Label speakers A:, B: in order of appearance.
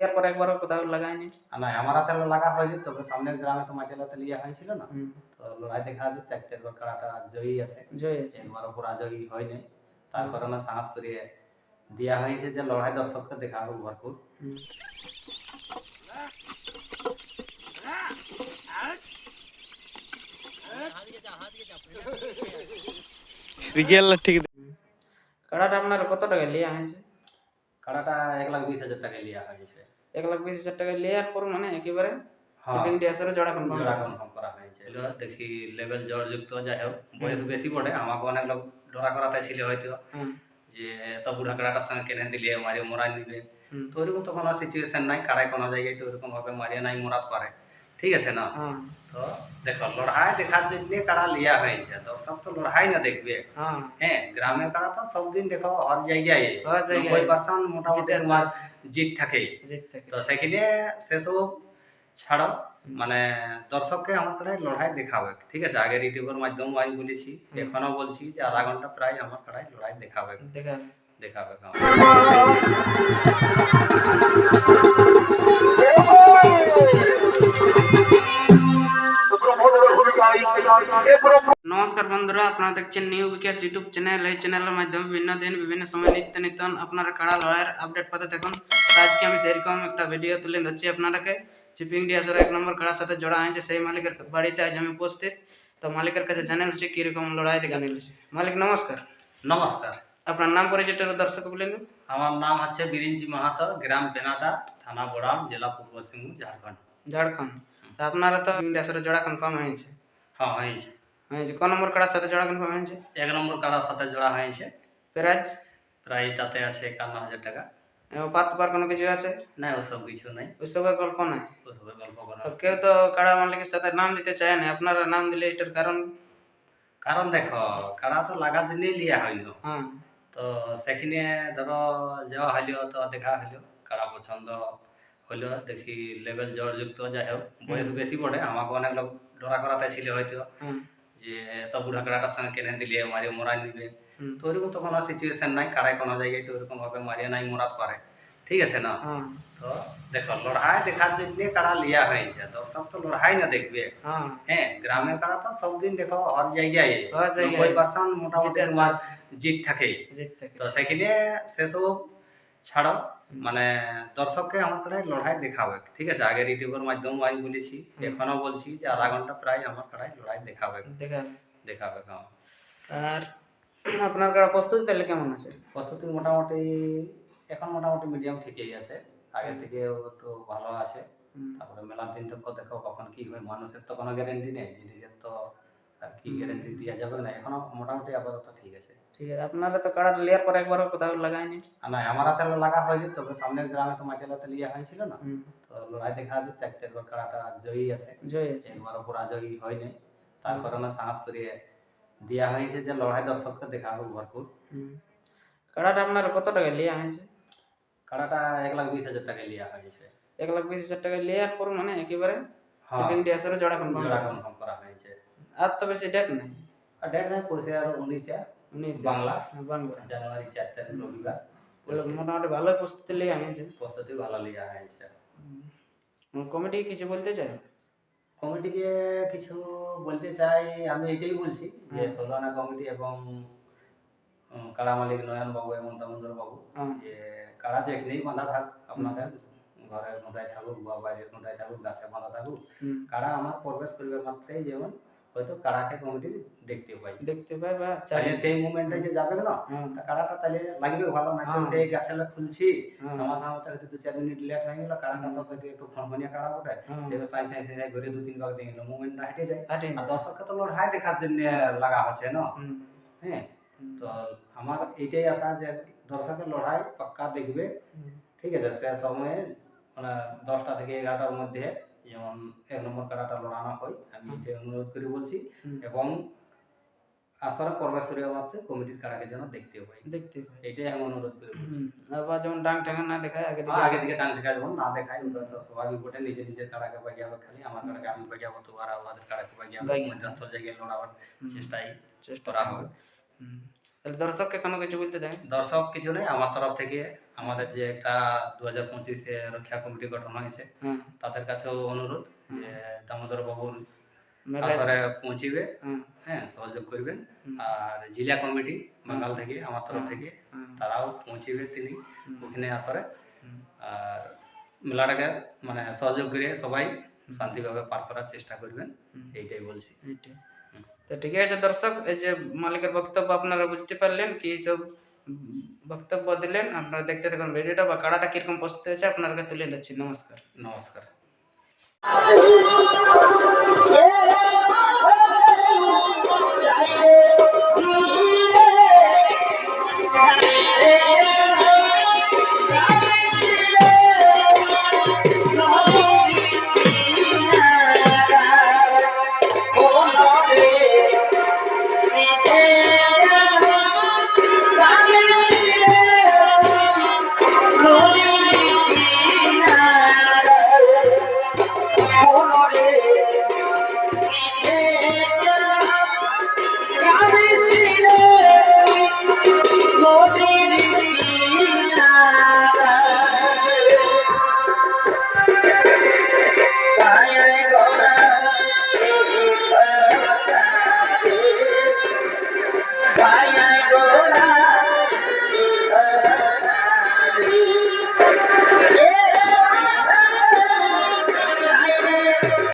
A: এরপর একবারও কোথাও লাগায়নি।
B: আর না আমার হাতে লাগা হয়নি তবে সামনের গ্রামে তো মাটি লাতে লিয়া হয়েছিল না। তো লড়াই দেখা আছে চার চারবার কাড়াটা জয়ী আছে।
A: জয় আছে।
B: একবারও পরাজয়ী হয়নি। তার কারণে সাহস করিয়ে দেওয়া হয়েছে যে লড়াই দর্শককে দেখাবো ভরপুর।
A: কাড়াটা আপনার কত টাকা লিয়া হয়েছে?
B: কাড়াটা এক লাখ বিশ হাজার টাকায় লিয়া হয়েছে।
A: এক লাখ বিশ হাজার টাকা লেয়ার পর মানে একেবারে শিপিং জড়া কনফার্ম
B: জড়া কনফার্ম করা হয়েছে। দেখি লেভেল যুক্ত যাই হোক বয়স বেশি বটে আমাকে অনেক লোক ডরা করাতে ছিল হয়তো। যে এত বুড়া কাড়াটার সঙ্গে কেনে দিলে মারিয়ে মরাই নিবে। তো ওইরকম তো কোনো সিচুয়েশন নাই কারাই কোনো জায়গায় তো ওরকম ভাবে মারিয়ে নাই মরাত পারে ঠিক আছে না
A: হ্যাঁ
B: তো দেখো লড়াই দেখার জন্য কাড়া লিয়া হয়েছে দর্শক তো লড়াই না দেখবে
A: হ্যাঁ
B: হ্যাঁ গ্রামের কাড়া তো সব দিন দেখো হর জায়গায়
A: হর জায়গায়।
B: নব্বই পার্সেন্ট মোটামুটি
A: জিতে আছে।
B: তোমার জিত থাকেই
A: জিত থেকে
B: তো সেখানে সেসব ছাড়ো মানে দর্শককে আমার কাড়ায় লড়াই দেখাবে ঠিক আছে আগের ইউটিউবের মাধ্যমে আমি বলেছি এখনও বলছি যে আধা ঘণ্টা প্রায় আমার কাড়ায় লড়াই দেখাবে
A: দেখা
B: দেখাবে
A: নমস্কার বন্ধুরা আপনারা দেখছেন নিউ বিকাশ ইউটিউব চ্যানেল এই চ্যানেলের মাধ্যমে বিভিন্ন দিন বিভিন্ন সময় নিত্য নিত্যন আপনারা কাড়া লড়াইয়ের আপডেট পাতে থাকুন তো আজকে আমি সেরকম একটা ভিডিও তুলে ধরছি আপনারাকে চিপিং ডিয়াসের এক নম্বর কাড়ার সাথে জোড়া হয়েছে সেই মালিকের বাড়িতে আজ আমি উপস্থিত তো মালিকের কাছে জানা হচ্ছে কীরকম লড়াই দেখা নিয়েছে মালিক নমস্কার
B: নমস্কার
A: আপনার নাম পরিচয়টা দর্শক বলেন দিন।
B: আমার নাম হচ্ছে বিরিঞ্চি মাহাতো গ্রাম বেনাদা থানা বড়াম জেলা পূর্ব সিংভূম ঝাড়খণ্ড
A: ঝাড়খণ্ড তা আপনারা তো ডিয়াসের জোড়া কনফার্ম হয়েছে
B: হ্যাঁ হয়েছে
A: হয়েছে। কোন নম্বর কাড়ার সাথে জোড়া কনফার্ম হয়েছে?
B: এক নম্বর কাড়ার সাথে জোড়া হয়েছে।
A: প্রাইজ
B: প্রায় তাতে আছে একান্ন হাজার টাকা।
A: পাত পার কোনো কিছু আছে?
B: না ওসব কিছু নাই।
A: ওইসবের গল্প নাই?
B: ওসবের গল্প করা
A: তো কেউ তো কাড়া মালিকের সাথে নাম দিতে চায় না। আপনারা নাম দিলে এটার কারণ?
B: কারণ দেখো কাড়া তো লাগার জন্যই লিয়া হইল।
A: হ্যাঁ।
B: তো সেখানে ধরো যাওয়া হইল তো দেখা হইল কাড়া পছন্দ হইল দেখি লেভেল যুক্ত যাই হোক বয়স বেশি পড়ে আমাকে অনেক লোক ডরা করাতে ছিল হয়তো।
A: হ্যাঁ
B: যে এত বুড়া কাড়াটার সঙ্গে কেনে দিলে মারি মরাই নিবে।
A: হুম,
B: তো ওইরকম তো কোনো সিচুয়েশন নাই কারাই কোনো জায়গায় তো ওরকম ভাবে মারিয়ে নাই মরাত পারে। ঠিক আছে না?
A: হ্যাঁ।
B: তো দেখো লড়াই দেখার জন্য কাড়া লিয়া হয়েছে দর্শক তো লড়াই না দেখবে।
A: হ্যাঁ।
B: হ্যাঁ গ্রামের কাড়া তো সব দিন দেখো হর জায়গায়
A: হর জায়গায়।
B: নব্বই পার্সেন্ট মোটামুটি
A: জিতে আছে।
B: তোমার জিত থাকেই
A: জিত থেকে।
B: তো সেখানে সেসব ছাড়ো মানে দর্শককে আমার কাড়ায় লড়াই দেখাবে ঠিক আছে? আগের ইউটিউবের মাধ্যমে আমি বলেছি এখনও বলছি যে আধা ঘণ্টা প্রায় আমার কাড়ায় লড়াই দেখাবে
A: দেখা
B: দেখাবে
A: আর আপনার কাড়া প্রস্তুতি তাহলে কেমন আছে?
B: প্রস্তুতি মোটামুটি এখন মোটামুটি মিডিয়াম ঠিকই আছে। আগে থেকে একটু ভালো আছে। তারপরে মেলার দিন তো দেখো কখন কি হয় মানুষের তো কোনো গ্যারেন্টি নেই জিনিসের তো আর কি গ্যারেন্টি দেওয়া যাবে না। এখনও মোটামুটি আপাতত ঠিক আছে।
A: ঠিক আছে আপনারা তো কাড়াটা লিয়ার পর একবারও কোথাও লাগায়নি।
B: না আমার হাতে লাগা হয়নি তবে সামনের গ্রামে তো মাটি লাতে লিয়া হয়েছিল না। তো লড়াই দেখা আছে চার চারবার কাড়াটা জয়ী আছে।
A: জয় আছে।
B: একবারও পরাজয়ী হয়নি। তার কারণে সাহস করিয়ে দেওয়া হয়েছে যে লড়াই দর্শককে দেখাবো ভরপুর।
A: কাড়াটা আপনার কত টাকা লিয়া হয়েছে?
B: কাড়াটা এক লাখ বিশ হাজার টাকায় লিয়া হয়েছে।
A: এক লাখ বিশ হাজার টাকা লিয়ার পর মানে একেবারে
B: হ্যাঁ।
A: চিপিং ডিএসএর জোড়া কনফার্ম
B: করা। হয়েছে।
A: আর তো বেশি ডেট নাই।
B: আর ডেট নাই পয়সা আর উনিশে
A: উনিশ।
B: বাংলা?
A: হ্যাঁ, বাংলা।
B: জানুয়ারি চার তারিখ রবিবার।
A: মোটামুটি ভালোই প্রস্তুতি লিয়ে আনিয়েছে।
B: প্রস্তুতি ভালো লিয়া হয়েছে
A: কমিটি কিছু বলতে চাই?
B: কমিটিকে কিছু বলতে চাই আমি এটাই বলছি যে ষোলানা কমিটি এবং কাড়া মালিক নয়ন বাবু এবং দামোদর বাবু।
A: হ্যাঁ।
B: যে কাড়া এখানেই বাঁধা থাক আপনাদের। ঘরে নোটায় থাকুক বা বাইরে নোটায় থাকুক গাছে বাঁধা থাকুক। কাড়া আমার প্রবেশ করবে মাত্রই যেমন হয়তো কাড়াকে কমিটি দেখতে পাই।
A: দেখতে পাই বা
B: তাহলে সেই মুভমেন্টে যে যাবে না তা কাড়াটা তাহলে লাগবে ভালো না। সেই গাছে খুলছি। সময় সময় হয়তো দু চার মিনিট লেট হয়ে গেল কাড়াটা তো থেকে একটু ফনফনিয়া কাড়া
A: হ্যাঁ
B: দেখো সাই সাই সাই ঘুরে দু তিন ভাগ দিয়ে গেল মুভমেন্টটা হেঁটে যায়। আর দর্শককে তো লড়াই দেখার জন্য লাগা আছে না। হ্যাঁ তো আমার এইটাই আশা যে দর্শকের লড়াই পাক্কা দেখবে। ঠিক আছে সে সময়ে মানে দশটা থেকে এগারোটার মধ্যে যেমন এক নম্বর কাড়াটা লড়ানো হয় আমি এটাই অনুরোধ করে বলছি। এবং আসরে প্রবেশ করিয়া মাত্র কমিটির কাড়াকে যেন দেখতে পাই।
A: দেখতে পাই।
B: এটাই আমি অনুরোধ করে বলছি।
A: আবার যেমন ডাং টাঙ্গা না দেখায় আগে দিকে
B: আগে দিকে টান দেখা যেমন না দেখায় ওটা স্বাভাবিক বটে নিজে নিজের কাড়াকে বাগিয়াবে খালি আমার কাড়াকে আমি বাগিয়াবো তো আর আমাদের কাড়াকে বাগিয়াবে। মধ্যস্থল জায়গায় লড়াবার চেষ্টাই
A: চেষ্টা
B: করা হবে।
A: তাহলে দর্শককে কোনো কিছু বলতে দেয়
B: দর্শক কিছু নেই আমার তরফ থেকে আমাদের যে একটা দু হাজার পঁচিশে রক্ষা কমিটি গঠন হয়েছে
A: হ্যাঁ
B: তাদের কাছেও অনুরোধ যে দামোদর বাবুর আসরে পৌঁছিবে
A: হ্যাঁ
B: হ্যাঁ সহযোগ করবেন। আর জেলা কমিটি বাঙাল থেকে আমার তরফ থেকে তারাও পৌঁছিবে তিনি ওখানে আসরে। আর মেলাটাকে মানে সহযোগ করে সবাই শান্তিভাবে পার করার চেষ্টা করবেন এইটাই বলছি।
A: এইটাই। তো ঠিক আছে দর্শক এই যে মালিকের বক্তব্য আপনারা বুঝতে পারলেন কি সব বক্তব্য দিলেন আপনারা দেখতে থাকুন ভিডিওটা বা কাড়াটা কীরকম প্রস্তুত হয়েছে আপনারা তুলে দিচ্ছি নমস্কার
B: নমস্কার
C: এ